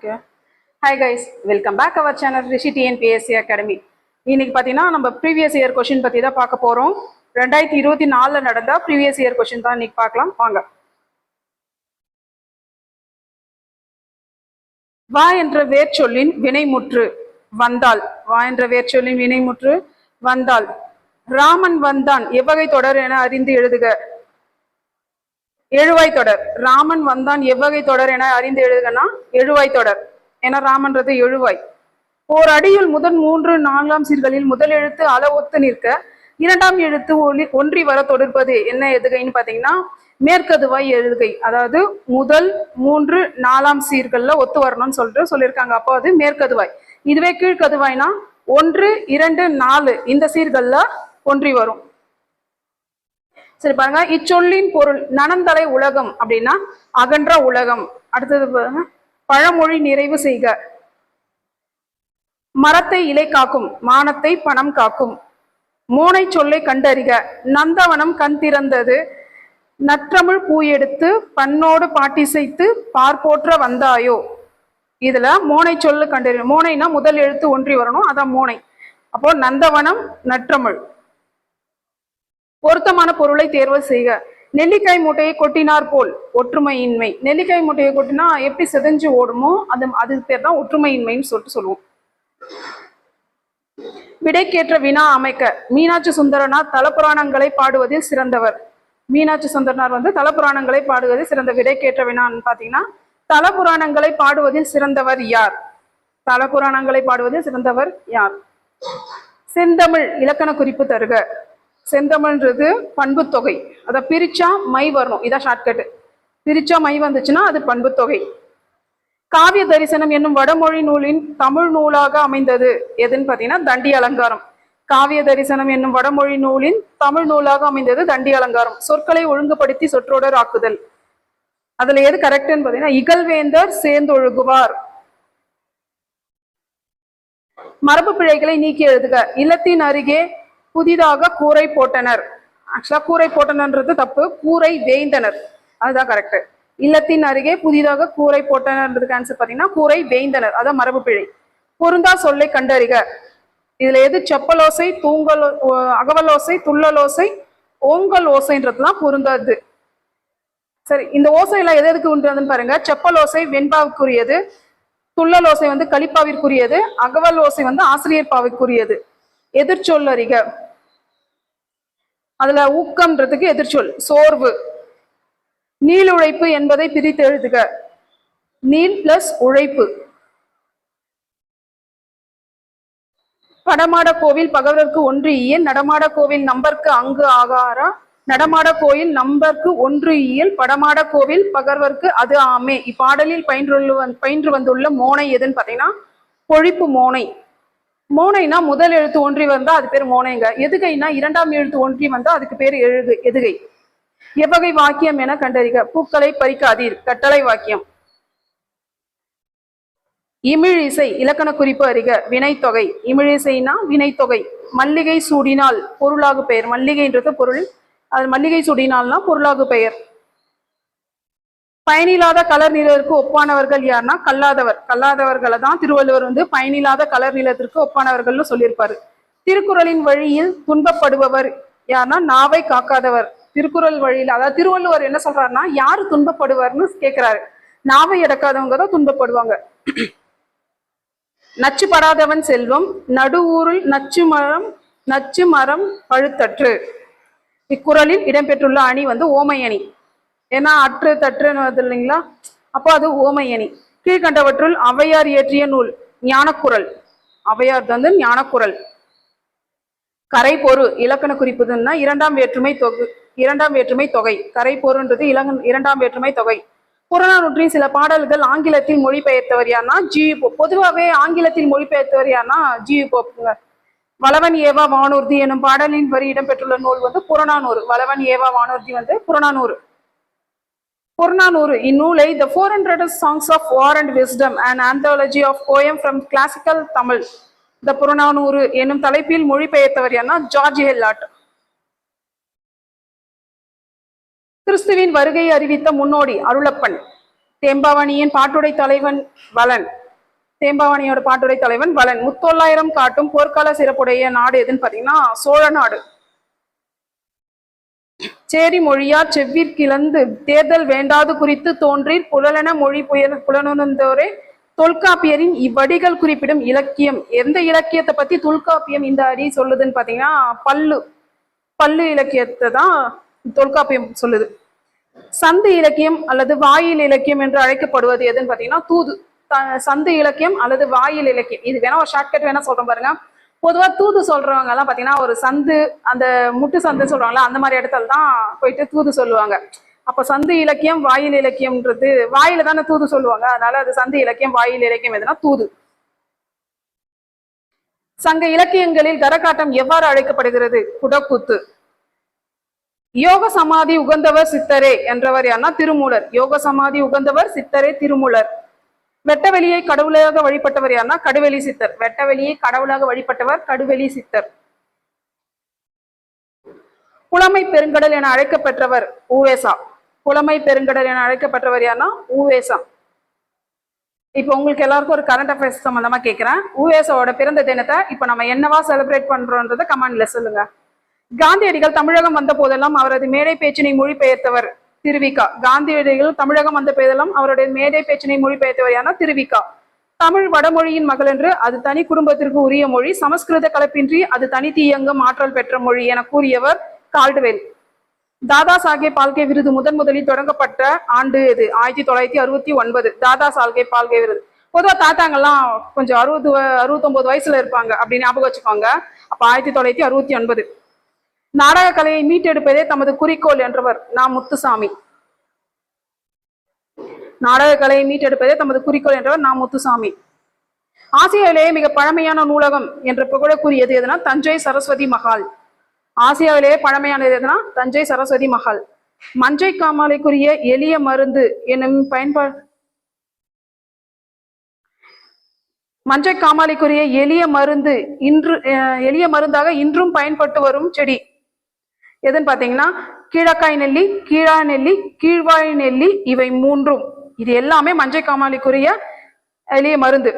Okay. Hi guys welcome back our channel Rishi TNPSC academy இன்னைக்கு பார்த்தீங்கன்னா நம்ம previous year question பற்றி தான் பார்க்க போகிறோம் ரெண்டாயிரத்தி இருபத்தி நாலில் நடந்த ப்ரீவியஸ் இயர் கொஷின் தான் இன்னைக்கு பார்க்கலாம். வாங்க. வா என்ற வேர்ச்சொல்லின் வினைமுற்று வந்தால். வா என்ற வேர்ச்சொல்லின் வினைமுற்று வந்தால். ராமன் வந்தான். எவ்வகை தொடர் என அறிந்து எழுதுக. எழுவாய் தொடர். ராமன் வந்தான் எவ்வகை தொடர் என அறிந்து எழுதுகனா? எழுவாய் தொடர். ஏன்னா ராமன்றது எழுவாய். ஓர் அடியில் முதல் மூன்று நான்காம் சீர்களில் முதல் எழுத்து அள ஒத்து நிற்க இரண்டாம் எழுத்து ஒளி ஒன்றி வர தொடர்பது. என்ன எதுகைன்னு பார்த்தீங்கன்னா மேற்கதுவாய் எழுதுகை. அதாவது முதல் மூன்று நாலாம் சீர்களில் ஒத்து வரணும்னு சொல்லிட்டு சொல்லியிருக்காங்க. அப்போ அது மேற்கதுவாய். இதுவே கீழ்கதுவாய்னா ஒன்று இரண்டு நாலு இந்த சீர்களில் ஒன்றி வரும். சரி பாருங்க. இச்சொல்லின் பொருள் நனந்தலை உலகம் அப்படின்னா அகன்ற உலகம். அடுத்தது பாருங்க. பழமொழி நிறைவு செய்க. மரத்தை இலை காக்கும் மானத்தை பணம் காக்கும். மோனை சொல்லை கண்டறிக. நந்தவனம் கண் திறந்தது. நற்றமிழ் பூ எடுத்து பண்ணோடு பாட்டிசைத்து பார்ப்போற்ற வந்தாயோ. இதுல மோனை சொல்லு கண்டறி மோனைனா முதல் எழுத்து ஒன்றி வரணும். அதான் மோனை. அப்போ நந்தவனம் நற்றமிழ். பொருத்தமான பொருளை தேர்வு செய்க. நெல்லிக்காய் மூட்டையை கொட்டினார் போல் ஒற்றுமையின்மை. நெல்லிக்காய் மூட்டையை கொட்டினா எப்படி செதஞ்சு ஓடுமோ அது அது பேர் தான் ஒற்றுமையின்மைன்னு சொல்லிட்டு சொல்லுவோம். விடைக்கேற்ற வினா அமைக்க. மீனாட்சி சுந்தரனார் தலப்புராணங்களை பாடுவதில் சிறந்தவர். மீனாட்சி சுந்தரனார் வந்து தலப்புராணங்களை பாடுவதில் சிறந்த விடைக்கேற்ற வினான்னு பாத்தீங்கன்னா தலபுராணங்களை பாடுவதில் சிறந்தவர் யார்? தலபுராணங்களை பாடுவதில் சிறந்தவர் யார்? செந்தமிழ் இலக்கண குறிப்பு தருக. செந்தமிழ்ன்றது பண்புத்தொகை. அதை பிரிச்சா மை வரணும். இதான் ஷார்ட்கட் பிரிச்சா மை வந்துச்சுன்னா அது பண்புத்தொகை. காவிய தரிசனம் என்னும் வடமொழி நூலின் தமிழ் நூலாக அமைந்தது. எதுன்னு பார்த்தீங்கன்னா தண்டி அலங்காரம். காவிய தரிசனம் என்னும் வடமொழி நூலின் தமிழ் நூலாக அமைந்தது தண்டி அலங்காரம். சொற்களை ஒழுங்குபடுத்தி சொற்றொடர் ஆக்குதல். அதுல எது கரெக்ட்னு பார்த்தீங்கன்னா இகழ்வேந்தர் சேர்ந்தொழுகுவார். மரபு பிழைகளை நீக்கி எழுதுக. இல்லத்தின் அருகே புதிதாக கூரை போட்டனர். ஆக்சுவலா கூரை போட்டனன்றது தப்பு. கூரை வேய்ந்தனர் அதுதான் கரெக்ட் இல்லத்தின் அருகே புதிதாக கூரை போட்டனர்ன்றதுக்கு ஆன்சர் பார்த்தீங்கன்னா கூரை வேய்ந்தனர் அதான் மரபு பிழை. பொருந்தா சொல்லை கண்டறிக. இதுல எது செப்பலோசை தூங்கல் அகவலோசை துள்ளலோசை ஓங்கல் ஓசைன்றதுலாம் பொருந்தாது. சரி இந்த ஓசையெல்லாம் எது எதுக்கு உண்டுன்னு பாருங்க. செப்பல் ஓசை வெண்பாவுக்குரியது. துள்ளல் ஓசை வந்து கலிப்பாவிற்குரியது அகவல் ஓசை வந்து ஆசிரியர் பாவிற்குரியது. எதிர்ச்சொல் அறிக அதுல ஊக்கம்ன்றதுக்கு எதிர்ச்சொல் சோர்வு. நீள் உழைப்பு என்பதை பிரித்து எழுதுக. நீள் பிளஸ் உழைப்பு. படமாட கோவில் பகவதற்கு ஒன்று இயல் நடமாட கோவில் நம்பர்க்கு அங்கு ஆகாரா? நடமாட கோயில் நம்பர்க்கு ஒன்று இயல் படமாட கோவில் பகர்வர்க்கு அது ஆமே. இப்பாடலில் பயின்றுள்ள பயின்று வந்துள்ள மோனை எதுன்னு பார்த்தீங்கன்னா பொழிப்பு மோனை. மோனைனா முதல் எழுத்து ஒன்றி வந்தா அது பேர் மோனைங்க. எதுகைனா இரண்டாம் எழுத்து ஒன்றி வந்தா அதுக்கு பேர் எழுகு எதுகை. எவ்வகை வாக்கியம் என கண்டறிக. பூக்களை பறிக்காதீர். கட்டளை வாக்கியம். இமிழ் இசை இலக்கண குறிப்பு அறிக. வினைத்தொகை. இமிழிசைனா வினைத்தொகை. மல்லிகை சூடினால் பொருளாகு பெயர். மல்லிகைன்றது பொருள். அது மல்லிகை சூடினால்னா பொருளாகு பெயர். பயனில்லாத கலர் நிலத்திற்கு ஒப்பானவர்கள் யாருன்னா கல்லாதவர். கல்லாதவர்களை தான் திருவள்ளுவர் வந்து பயனில்லாத கலர் நிலத்திற்கு ஒப்பானவர்கள்னு சொல்லியிருப்பாரு. திருக்குறளின் வழியில் துன்பப்படுபவர் யாருன்னா நாவை காக்காதவர். திருக்குறள் வழியில் அதாவது திருவள்ளுவர் என்ன சொல்றாருன்னா யாரு துன்பப்படுவார்னு கேட்கிறாரு நாவை அடக்காதவங்க தான் துன்பப்படுவாங்க. நச்சு படாதவன் செல்வம் நடுவூரில் நச்சு மரம் நச்சு மரம் பழுத்தற்று. இக்குறளில் இடம்பெற்றுள்ள அணி வந்து ஓமை அணி ஏன்னா அற்று தற்றுன்னு வருது இல்லைங்களா? அப்போ அது ஓமையணி. கீழ்கண்டவற்றுள் அவையார் இயற்றிய நூல் ஞானக்குரல் அவையார் வந்து ஞானக்குரல் கரை பொரு இலக்கண குறிப்புதுன்னா இரண்டாம் வேற்றுமை தொகு இரண்டாம் வேற்றுமை தொகை. கரை பொருன்றது இலங்க இரண்டாம் வேற்றுமை தொகை. புறநானூற்றின் சில பாடல்கள் ஆங்கிலத்தில் மொழிபெயர்த்தவர் யாருன்னா ஜி போப். பொதுவாகவே ஆங்கிலத்தில் மொழிபெயர்த்தவர் யாருன்னா ஜி போப்புங்க வளவன் ஏவா வானூர்தி எனும் பாடலின் வரி இடம்பெற்றுள்ள நூல் வந்து புறநானூறு. வளவன் ஏவா வானூர்தி வந்து புறநானூறு. புறநானூறு இந்நூலை the four hundred songs of war and wisdom and anthology of poem from classical Tamil the Purananuru என்னும் தலைப்பில் மொழிபெயர்த்தவர் யாருன்னா ஜார்ஜ் ஹெல்லாட். கிறிஸ்துவின் வருகையை அறிவித்த முன்னோடி அருளப்பன் தேம்பாவணியின் பாட்டுடை தலைவன் வலன் தேம்பாவணியோட பாட்டுடை தலைவன் வலன் முத்தொள்ளாயிரம் காட்டும் போர்க்கால சிறப்புடைய நாடு எதுன்னு பார்த்தீங்கன்னா சோழ நாடு. சேரி மொழியார் செவ்விற்கிழந்து தேர்தல் வேண்டாது குறித்து தோன்றீர் புலலென மொழி புயல் புலனுணர்ந்தோரே. தொல்காப்பியரின் இவ்வடிகள் குறிப்பிடும் இலக்கியம். எந்த இலக்கியத்தை பத்தி தொல்காப்பியம் இந்த அடி சொல்லுதுன்னு பாத்தீங்கன்னா பல்லு. பல்லு இலக்கியத்தை தான் தொல்காப்பியம் சொல்லுது. சந்து இலக்கியம் அல்லது வாயில் இலக்கியம் என்று அழைக்கப்படுவது எதுன்னு பாத்தீங்கன்னா தூது. சந்து இலக்கியம் அல்லது வாயில் இலக்கியம். இது வேணா ஒரு ஷார்ட்கட் வேணா சொல்றேன் பாருங்க. பொதுவா தூது சொல்றவங்க எல்லாம் பாத்தீங்கன்னா ஒரு சந்து அந்த முட்டு சந்து சொல்றாங்கல்ல அந்த மாதிரி இடத்துல தான் போயிட்டு தூது சொல்லுவாங்க. அப்ப சந்து இலக்கியம் வாயில் இலக்கியம்ன்றது வாயில தானே தூது சொல்லுவாங்க. அதனால அது சந்து இலக்கியம் வாயில் இலக்கியம் எதுனா தூது. சங்க இலக்கியங்களில் கரகாட்டம் எவ்வாறு அழைக்கப்படுகிறது? குடக்கூத்து. யோக சமாதி உகந்தவர் சித்தரே என்றவர் யாருன்னா திருமூலர். யோக சமாதி உகந்தவர் சித்தரே திருமூலர். வெட்டவெளியை கடவுளாக வழிபட்டவர் யாருன்னா கடுவெளி சித்தர். வெட்டவெளியை கடவுளாக வழிபட்டவர் கடுவெளி சித்தர். புலமை பெருங்கடல் என அழைக்கப்பெற்றவர் ஊவேசா. புலமை பெருங்கடல் என அழைக்கப்பெற்றவர் யாருன்னா ஊவேசா. இப்போ உங்களுக்கு எல்லாருக்கும் ஒரு கரண்ட் அஃபேர்ஸ் சம்மந்தமா கேட்கிறேன் ஊவேசாவோட பிறந்த தினத்தை இப்போ நம்ம என்னவா செலிப்ரேட் பண்றோன்றத கமெண்ட்ல சொல்லுங்க. காந்தியடிகள் தமிழகம் வந்த போதெல்லாம் அவரது மேடை பேச்சினை மொழிபெயர்த்தவர் திருவிக்கா. காந்தியடிகள் தமிழகம் வந்த போதெல்லாம் அவருடைய மேடை பேச்சினை மொழிபெயர்த்தவர் யாருன்னா திருவிக்கா. தமிழ் வடமொழியின் மகள் என்று அது தனி குடும்பத்திற்கு உரிய மொழி சமஸ்கிருத கலப்பின்றி அது தனித்து இயங்கும் ஆற்றல் பெற்ற மொழி என கூறியவர் கால்டுவெல். தாதா சாஹேப் பால்கே விருது முதன் முதலில் தொடங்கப்பட்ட ஆண்டு இது ஆயிரத்தி தொள்ளாயிரத்தி அறுபத்தி ஒன்பது. தாதா சால்கே பால்கே விருது. பொதுவா தாத்தாங்கெல்லாம் கொஞ்சம் அறுபது வ- அறுபத்தொன்பது வயசுல இருப்பாங்க அப்படின்னு ஞாபகம் வச்சுக்கோங்க. அப்போ ஆயிரத்தி தொள்ளாயிரத்தி அறுபத்தி ஒன்பது. நாடக கலையை மீட்டெடுப்பதே தமது குறிக்கோள் என்றவர் நா. முத்துசாமி. நாடக கலையை மீட்டெடுப்பதே தமது குறிக்கோள் என்றவர் நா. முத்துசாமி. ஆசியாவிலேயே மிக பழமையான நூலகம் என்ற புகழக்குரியது எதுனா தஞ்சை சரஸ்வதி மஹால். ஆசியாவிலேயே பழமையானது எதுனா தஞ்சை சரஸ்வதி மகால் மஞ்சை காமாலைக்குரிய எளிய மருந்து என்னும் பயன்பா மஞ்சை காமாலைக்குரிய எளிய மருந்து இன்று அஹ், எளிய மருந்தாக இன்றும் பயன்பட்டு வரும் செடி. எதுன்னு பாத்தீங்கன்னா கீழக்காய் நெல்லி கீழா நெல்லி கீழ்வாய் நெல்லி இவை மூன்றும். இது எல்லாமே மஞ்சை காமாலிக்குரிய எளிய மருந்து.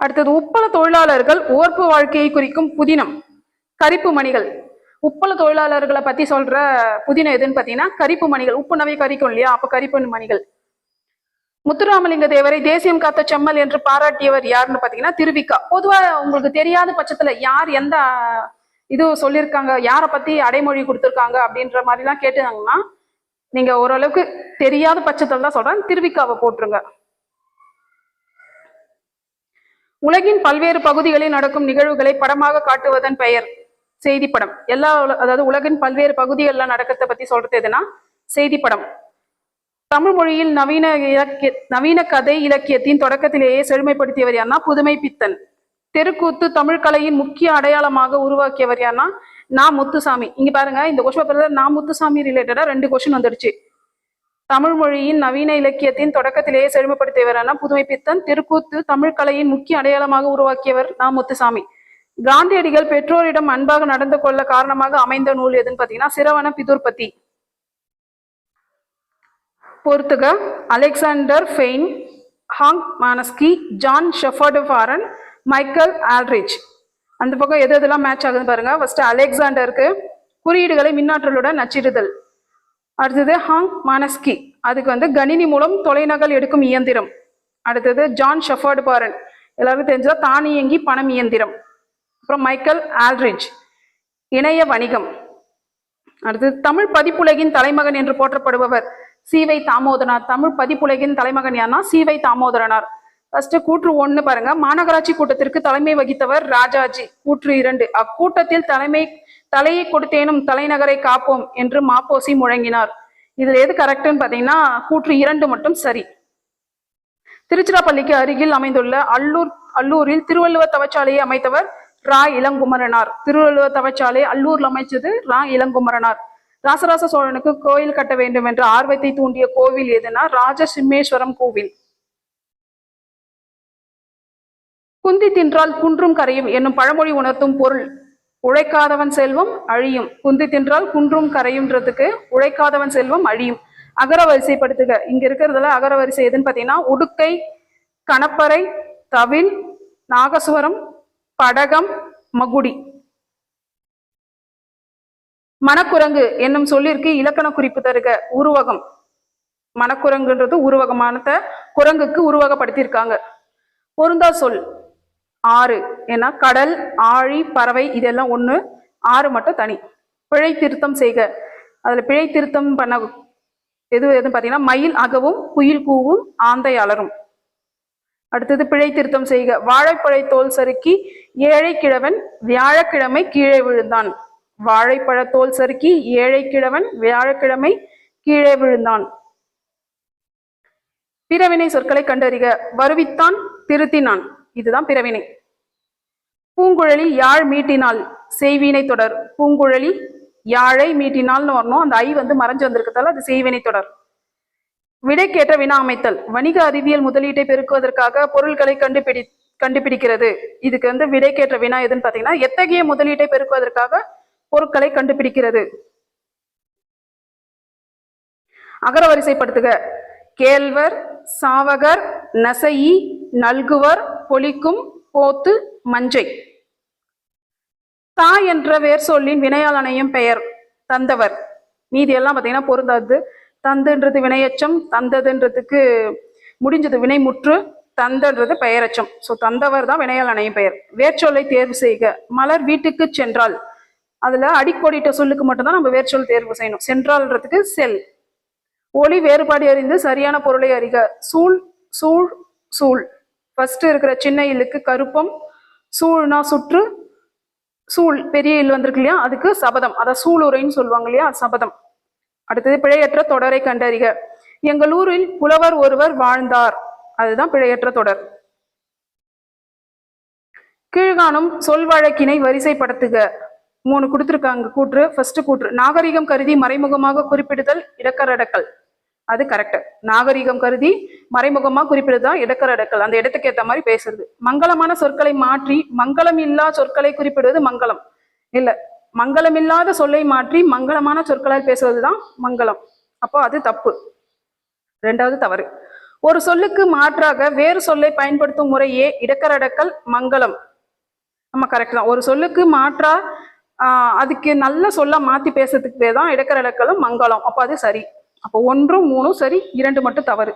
அடுத்தது உப்பள தொழிலாளர்கள் ஓர்ப்பு வாழ்க்கையை குறிக்கும் புதினம் கரிப்பு மணிகள். உப்பள தொழிலாளர்களை பத்தி சொல்ற புதினம் எதுன்னு பாத்தீங்கன்னா கரிப்பு மணிகள். உப்புனவை கரிக்கும் இல்லையா? அப்ப கரிப்பு மணிகள். முத்துராமலிங்க தேவரை தேசியம் காத்த செம்மல் என்று பாராட்டியவர் யாருன்னு பாத்தீங்கன்னா திருவிக்கா. பொதுவா உங்களுக்கு தெரியாத பட்சத்துல யார் எந்த இது சொல்லியிருக்காங்க யாரை பத்தி அடைமொழி கொடுத்துருக்காங்க அப்படின்ற மாதிரிலாம் கேட்டாங்கன்னா நீங்க ஓரளவுக்கு தெரியாத பட்சத்தில் தான் சொல்கிறேன் திருவிக்காவை போட்டுருங்க. உலகின் பல்வேறு பகுதிகளில் நடக்கும் நிகழ்வுகளை படமாக காட்டுவதன் பெயர் செய்தி படம் எல்லா அதாவது உலகின் பல்வேறு பகுதிகளில் நடக்கிறத பற்றி சொல்றது எதுனா செய்தி படம் தமிழ் மொழியில் நவீன இலக்கிய நவீன கதை இலக்கியத்தின் தொடக்கத்திலேயே செழுமைப்படுத்தியவர் யாருன்னா புதுமை பித்தன் தெருக்கூத்து தமிழ் கலையின் முக்கிய அடையாளமாக உருவாக்கியவர் யாருன்னா நா முத்துசாமி. இங்க பாருங்க இந்த கொஸ்டின் பேப்பர்ல நா முத்துசாமி ரிலேட்டடா ரெண்டு கொஸ்டின் வந்துடுச்சு. தமிழ் மொழியின் நவீன இலக்கியத்தின் தொடக்கத்திலேயே செழுமைப்படுத்தியவரான புதுமை பித்தன் தெருக்கூத்து தமிழ் கலையின் முக்கிய அடையாளமாக உருவாக்கியவர் நா முத்துசாமி. காந்தியடிகள் பெற்றோரிடம் அன்பாக நடந்து கொள்ள காரணமாக அமைந்த நூல் எதுன்னு பாத்தீங்கன்னா சிரவண பிதுர்பதி பொறுத்துக அலெக்சாண்டர் ஃபெயின் ஹாங் மானஸ்கி ஜான் ஷெஃபர்டு ஃபாரன் மைக்கேல் ஆல்ரிச் அந்த பக்கம் எது எதெல்லாம் மேட்ச் ஆகுதுன்னு பாருங்க. ஃபர்ஸ்ட் அலெக்சாண்டருக்கு குறியீடுகளை மின்னாற்றலுடன் நச்சிடுதல் அடுத்தது ஹாங் மானஸ்கி அதுக்கு வந்து கணினி மூலம் தொலைநகல் எடுக்கும் இயந்திரம். அடுத்தது ஜான் ஷெஃபர்டு பாரன். எல்லாருக்கும் தெரிஞ்சதா? தானியங்கி பணம் இயந்திரம். அப்புறம் மைக்கேல் ஆல்ரிச் இணைய வணிகம். அடுத்தது தமிழ் பதிப்புலகின் தலைமகன் என்று போற்றப்படுபவர் சீவை தாமோதரனார். தமிழ் பதிப்புலகின் தலைமகன் யாருன்னா சீவை தாமோதரனார். ஃபர்ஸ்ட் கூற்று ஒன்று பாருங்க. மாநகராட்சி கூட்டத்திற்கு தலைமை வகித்தவர் ராஜாஜி. கூற்று இரண்டு. அக்கூட்டத்தில் தலைமை தலையை கொடுத்தேனும் தலைநகரை காப்போம் என்று மாப்போசி முழங்கினார். இதுல எது கரெக்டுன்னு பாத்தீங்கன்னா கூற்று இரண்டு மட்டும் சரி. திருச்சிராப்பள்ளிக்கு அருகில் அமைந்துள்ள அல்லூர் அல்லூரில் திருவள்ளுவர் தவச்சாலையை அமைத்தவர் ரா. இளங்குமரனார். திருவள்ளுவர் தவச்சாலை அல்லூர்ல அமைச்சது ரா. இளங்குமரனார். ராசராச சோழனுக்கு கோயில் கட்ட வேண்டும் என்ற ஆர்வத்தை தூண்டிய கோவில் எதுனா ராஜசிம்மேஸ்வரம் கோவில். குந்தி தின்றால் குன்றும் கரையும் என்னும் பழமொழி உணர்த்தும் பொருள். உழைக்காதவன் செல்வம் அழியும். குந்தி தின்றால் குன்றும் கரையும்ன்றதுக்கு உழைக்காதவன் செல்வம் அழியும். அகர வரிசைப்படுத்துக இங்க இருக்கிறதுல அகர வரிசை எதுன்னு பாத்தீங்கன்னா உடுக்கை கணப்பறை தவில் நாகசுவரம் படகம் மகுடி. மணக்குரங்கு என்னும் சொல்லிற்கு இலக்கண குறிப்பு தருக. உருவகம். மணக்குரங்குன்றது உருவகமானத குரங்குக்கு உருவகப்படுத்தியிருக்காங்க. பொருந்தா சொல். ஆறு. ஏன்னா கடல் ஆழி பறவை இதெல்லாம் ஒன்று ஆறு மட்டும் தனி. பிழை திருத்தம் செய்க. அதில் பிழை திருத்தம் பண்ண எது எதுன்னு பார்த்தீங்கன்னா மயில் அகவும் குயில் கூவும் ஆந்தை அலரும். அடுத்தது பிழை திருத்தம் செய்க. வாழைப்பழை தோல் சறுக்கி ஏழை கிழவன் வியாழக்கிழமை கீழே விழுந்தான். வாழைப்பழ தோல் சறுக்கி ஏழை கிழவன் வியாழக்கிழமை கீழே விழுந்தான். பிறவினை சொற்களை கண்டறிக. வருவித்தான் திருத்தினான். இதுதான் பிறவினை. பூங்குழலி யாழ் மீட்டினால் செய்வினை தொடர். பூங்குழலி யாழை மீட்டினால்னு வரணும். அந்த ஐ வந்து மறைஞ்சு வந்திருக்கதால அது செய்வினை தொடர். விடைக்கேற்ற வினா அமைத்தல். வணிக அறிவியல் முதலீட்டை பெருக்குவதற்காக பொருட்களை கண்டுபிடி கண்டுபிடிக்கிறது. இதுக்கு வந்து விடைக்கேற்ற வினா எதுன்னு பார்த்தீங்கன்னா எத்தகைய முதலீட்டை பெருக்குவதற்காக பொருட்களை கண்டுபிடிக்கிறது. அகரவரிசைப்படுத்துக கேழ்வர் சாவகர் நசையி நல்குவர் பொலிக்கும் போத்து மஞ்சை. தா என்ற வேர் சொல்லின் வினையாளனையும் பெயர் தந்தவர். மீதி எல்லாம் பார்த்தீங்கன்னா பொருந்தாது. தந்துன்றது வினையச்சம் தந்ததுன்றதுக்கு முடிஞ்சது வினைமுற்று தந்தன்றது பெயரச்சம். ஸோ தந்தவர் தான் வினையால் அணையும் பெயர். வேர்ச்சொல்லை தேர்வு செய்க. மலர் வீட்டுக்கு சென்றால். அதில் அடிக்கோடிட்ட சொல்லுக்கு மட்டும்தான் நம்ம வேர்ச்சொல் தேர்வு செய்யணும். சென்றால்ன்றதுக்கு செல். ஒளி வேறுபாடு அறிந்து சரியான பொருளை அறிக. சூழ் சூழ் சூழ். ஃபர்ஸ்ட் இருக்கிற சின்ன இல்லுக்கு கருப்பம் சூழ்னா சுற்று சூழ் பெரிய இல் வந்திருக்கு இல்லையா? அதுக்கு சபதம். அதான் சூளுரைன்னு சொல்லுவாங்க இல்லையா? சபதம். அடுத்தது பிழையற்ற தொடரை கண்டறிக. எங்கள் ஊரில் புலவர் ஒருவர் வாழ்ந்தார். அதுதான் பிழையற்ற தொடர். கீழ்காணும் சொல் வழக்கினை வரிசைப்படுத்துக. மூணு கொடுத்துருக்காங்க. கூற்று. ஃபர்ஸ்ட் கூற்று. நாகரிகம் கருதி மறைமுகமாக குறிப்பிடுதல் இடக்கரடக்கல். அது கரெக்ட் நாகரிகம் கருதி மறைமுகமாக குறிப்பிடுறது தான் குறிப்பிடுதான் இடக்கரடக்கல் அந்த இடத்துக்கு ஏற்ற மாதிரி பேசுறது. மங்களமான சொற்களை மாற்றி மங்களம் இல்லா சொற்களை குறிப்பிடுவது மங்களம். இல்லை மங்களம் இல்லாத சொல்லை மாற்றி மங்களமான சொற்களால் பேசுவதுதான் மங்களம். அப்போ அது தப்பு. ரெண்டாவது தவறு. ஒரு சொல்லுக்கு மாற்றாக வேறு சொல்லை பயன்படுத்தும் முறையே இடக்கரடக்கல் மங்களம். நம்ம கரெக்ட் தான். ஒரு சொல்லுக்கு மாற்றா அதுக்கு நல்ல சொல்ல மாத்தி பேசுறதுக்கு பேர் தான் இடக்கரடக்கலும் மங்களம். அப்போ அது சரி. அப்போ ஒன்றும் மூணும் சரி இரண்டு மட்டும் தவறு.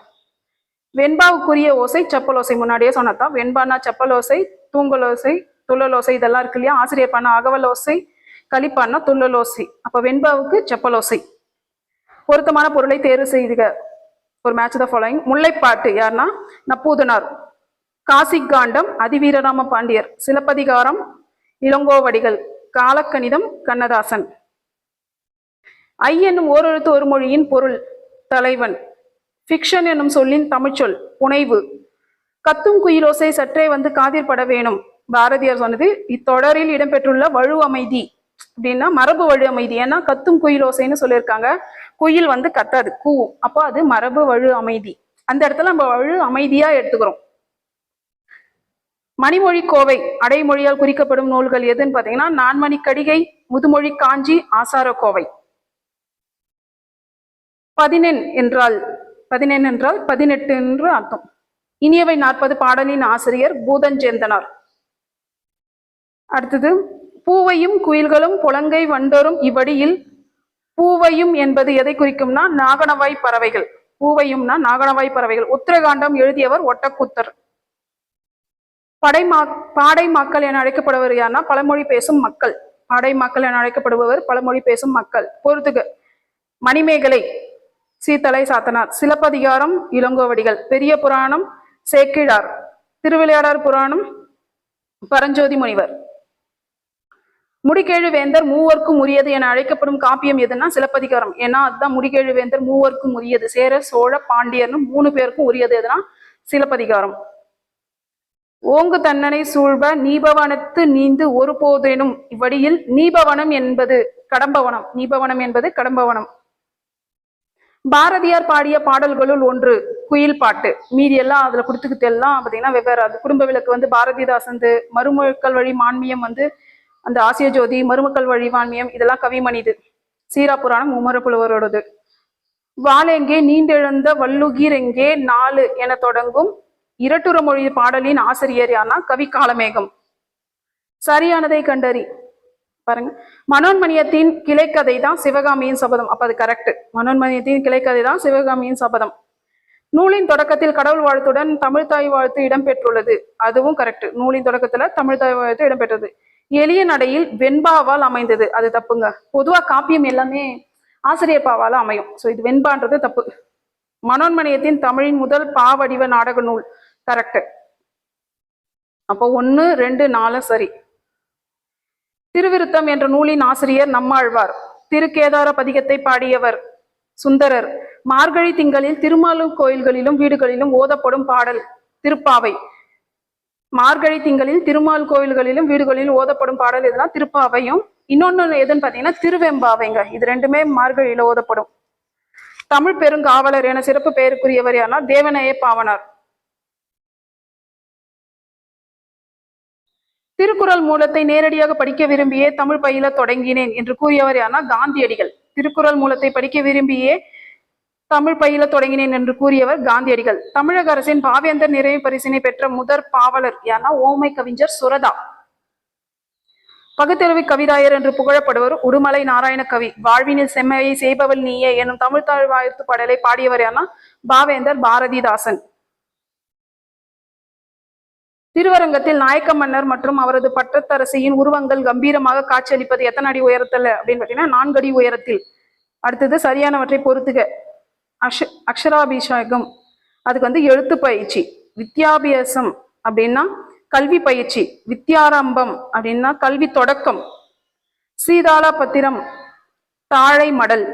வெண்பாவுக்குரிய ஓசை செப்பல் ஓசை. முன்னாடியே சொன்னதான் வெண்பானா செப்பல் ஓசை தூங்கல் ஓசை துள்ளல் ஓசை இதெல்லாம் இருக்கு இல்லையா? ஆசிரியர் பண்ண அகவல் ஓசை கலிப்பான்னா துள்ளல் ஓசை. அப்போ வெண்பாவுக்கு செப்பல் ஓசை. பொருத்தமான பொருளை தேர்வு செய்துக. ஒரு மேட்ச் த ஃபாலோயிங் முல்லைப்பாட்டு யாருன்னா நப்பூதனார். காசிக்காண்டம் அதிவீரராம பாண்டியர். சிலப்பதிகாரம் இளங்கோவடிகள். காலக்கணிதம் கண்ணதாசன். ஐ என்னும் ஓரெழுத்து ஒரு மொழியின் பொருள் தலைவன். ஃபிக்ஷன் என்னும் சொல்லின் தமிழ்ச்சொல் புனைவு. கத்தும் குயிலோசை சற்றே வந்து காதில் பட வேணும். பாரதியார் சொன்னது இத்தொடரில் இடம்பெற்றுள்ள வழு அமைதி. அப்படின்னா மரபு வழு அமைதி. ஏன்னா கத்தும் குயிலோசைன்னு சொல்லியிருக்காங்க. குயில் வந்து கத்தாது கூவும் அப்போ அது மரபு வழு அமைதி. அந்த இடத்துல நம்ம வழு அமைதியா எடுத்துக்கிறோம். மணிமொழி கோவை அடைமொழியால் குறிக்கப்படும் நூல்கள் எதுன்னு பார்த்தீங்கன்னா நான்மணி கடிகை முதுமொழி காஞ்சி ஆசார கோவை பதினெண் என்றால் பதினெண் என்றால் பதினெட்டு என்று அர்த்தம். இனியவை நாற்பது பாடலின் ஆசிரியர் பூதஞ்சேந்தனார். அடுத்தது பூவையும் குயில்களும் புலங்கை வண்டோரும் இவ்வடியில் பூவையும் என்பது எதை குறிக்கும்னா நாகனவாய் பறவைகள். பூவையும்னா நாகனவாய் பறவைகள். உத்தரகாண்டம் எழுதியவர் ஒட்டக்கூத்தர். படைமா பாடை மக்கள் என அழைக்கப்படுவர் யாருன்னா பழமொழி பேசும் மக்கள். பாடை மக்கள் என அழைக்கப்படுபவர் பழமொழி பேசும் மக்கள். பொறுத்துக. மணிமேகலை. சீத்தலை சாத்தனார். சிலப்பதிகாரம் இளங்கோவடிகள். பெரிய புராணம் சேக்கிழார். திருவிளையாடார் புராணம் பரஞ்சோதி முனிவர். முடிகேழு வேந்தர் மூவர்க்கும் உரியது என அழைக்கப்படும் காப்பியம் எதுன்னா சிலப்பதிகாரம். ஏன்னா அதுதான் முடிகேழு வேந்தர் மூவர்க்கும் உரியது. சேர சோழ பாண்டியர்னு மூணு பேருக்கும் உரியது எதுனா சிலப்பதிகாரம். ஓங்கு தன்னனை சூழ்ப நீபவனத்து நீந்து ஒருபோதேனும் இவ்வடியில் நீபவனம் என்பது கடம்பவனம். நீபவனம் என்பது கடம்பவனம். பாரதியார் பாடிய பாடல்களுள் ஒன்று குயில் பாட்டு. மீதி எல்லாம் அதுல கொடுத்துக்கிட்டு எல்லாம் பாத்தீங்கன்னா வெவ்வேறு. அது குடும்ப விளக்கு வந்து பாரதிதாசந்து மருமக்கள் வழி மான்மியம் வந்து அந்த ஆசிய ஜோதி மருமக்கள் வழி மான்மியம் இதெல்லாம் கவிமணிது. சீரா புராணம் உமரப்புலவரோடது புலவரோடது. நீண்டெழுந்த வல்லுகீர் எங்கே நாலு என தொடங்கும் இரட்டுற மொழி பாடலின் ஆசிரியர் யானா கவி காலமேகம் சரியானதை கண்டறி. பாருங்க. மனோன்மணியத்தின் கிளைக்கதை தான் சிவகாமியின் சபதம். அப்ப அது கரெக்ட் மனோன்மணியத்தின் கிளைக்கதை தான் சிவகாமியின் சபதம். நூலின் தொடக்கத்தில் கடவுள் வாழ்த்துடன் தமிழ்தாய் வாழ்த்து இடம்பெற்றுள்ளது. அதுவும் கரெக்ட் நூலின் தொடக்கத்துல தமிழ்தாய் வாழ்த்து இடம்பெற்றது. எளிய நடையில் வெண்பாவால் அமைந்தது. அது தப்புங்க. பொதுவா காப்பியம் எல்லாமே ஆசிரியர் பாவால அமையும். ஸோ இது வெண்பான்றது தப்பு. மனோன்மணியத்தின் தமிழின் முதல் பாவடிவ நாடக நூல். கரெக்ட் அப்போ ஒன்று ரெண்டு நாலு சரி. திருவிருத்தம் என்ற நூலின் ஆசிரியர் நம்மாழ்வார். திருக்கேதார பதிகத்தை பாடியவர் சுந்தரர். மார்கழி திங்களில் திருமாலூர் கோயில்களிலும் வீடுகளிலும் ஓதப்படும் பாடல் திருப்பாவை. மார்கழி திங்களில் திருமால் கோயில்களிலும் வீடுகளிலும் ஓதப்படும் பாடல் இதெல்லாம் திருப்பாவையும் இன்னொன்னு எதுன்னு பாத்தீங்கன்னா திருவெம்பாவைங்க. இது ரெண்டுமே மார்கழியில ஓதப்படும். தமிழ் பெருங்காவலர் என சிறப்பு பெயருக்குரியவர் யாருன்னா தேவனையே பாவனார். திருக்குறள் மூலத்தை நேரடியாக படிக்க விரும்பியே தமிழ் பயில தொடங்கினேன் என்று கூறியவர் யானா காந்தியடிகள். திருக்குறள் மூலத்தை படிக்க விரும்பியே தமிழ் பயில தொடங்கினேன் என்று கூறியவர் காந்தியடிகள். தமிழக அரசின் பாவேந்தர் நிறைவு பரிசினை பெற்ற முதற் பாவலர் யானா ஓமை கவிஞர் சுரதா. பகுத்தறிவு கவிதாயர் என்று புகழப்படுவர் உடுமலை நாராயண கவி. வாழ்வினில் செம்மையை செய்பவள் நீயே எனும் தமிழ்த்தாழ் வாழ்த்து பாடலை பாடியவர் யானா பாவேந்தர் பாரதிதாசன். திருவரங்கத்தில் நாயக்க மன்னர் மற்றும் அவரது பட்டத்தரசியின் உருவங்கள் கம்பீரமாக காட்சியளிப்பது எத்தனை அடி உயரத்தில் அப்படின்னு பார்த்தீங்கன்னா நான்கு அடி உயரத்தில். அடுத்தது சரியானவற்றை பொறுத்துக அக்ஷ அக்ஷராபிஷேகம். அதுக்கு வந்து எழுத்து பயிற்சி. வித்யாபியாசம் அப்படின்னா கல்வி பயிற்சி. வித்யாரம்பம் அப்படின்னா கல்வி தொடக்கம். சீதாள பத்திரம் தாழை மடல்.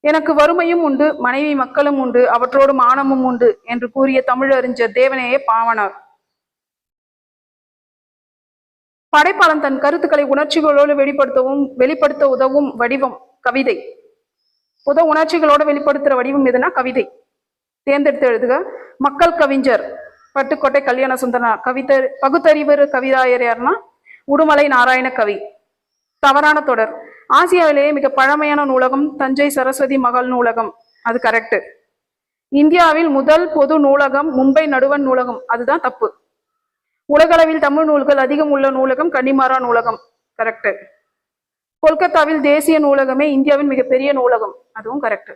எனக்கு வறுமையும் உண்டு மனைவி மக்களும் உண்டு அவற்றோடு மானமும் உண்டு என்று கூறிய தமிழறிஞர் தேவனையே பாவனார். படைப்பாளன் தன் கருத்துக்களை உணர்ச்சிகளோடு வெளிப்படுத்தவும் வெளிப்படுத்த உதவும் வடிவம் கவிதை. உத உணர்ச்சிகளோடு வெளிப்படுத்துகிற வடிவம் எதுனா கவிதை. தேர்ந்தெடுத்து எழுதுக. மக்கள் கவிஞர் பட்டுக்கோட்டை கல்யாண சுந்தரனா கவிதை பகுத்தறிவர் கவிதாயர் யாருன்னா உடுமலை நாராயண கவி. தவறான தொடர். ஆசியாவிலேயே மிக பழமையான நூலகம் தஞ்சை சரஸ்வதி மகள் நூலகம். அது கரெக்ட் இந்தியாவில் முதல் பொது நூலகம் மும்பை நடுவன் நூலகம். அதுதான் தப்பு. உலகளவில் தமிழ் நூல்கள் அதிகம் உள்ள நூலகம் கன்னிமாரா நூலகம். கரெக்ட் கொல்கத்தாவில் தேசிய நூலகமே இந்தியாவின் மிகப்பெரிய நூலகம். அதுவும் கரெக்ட்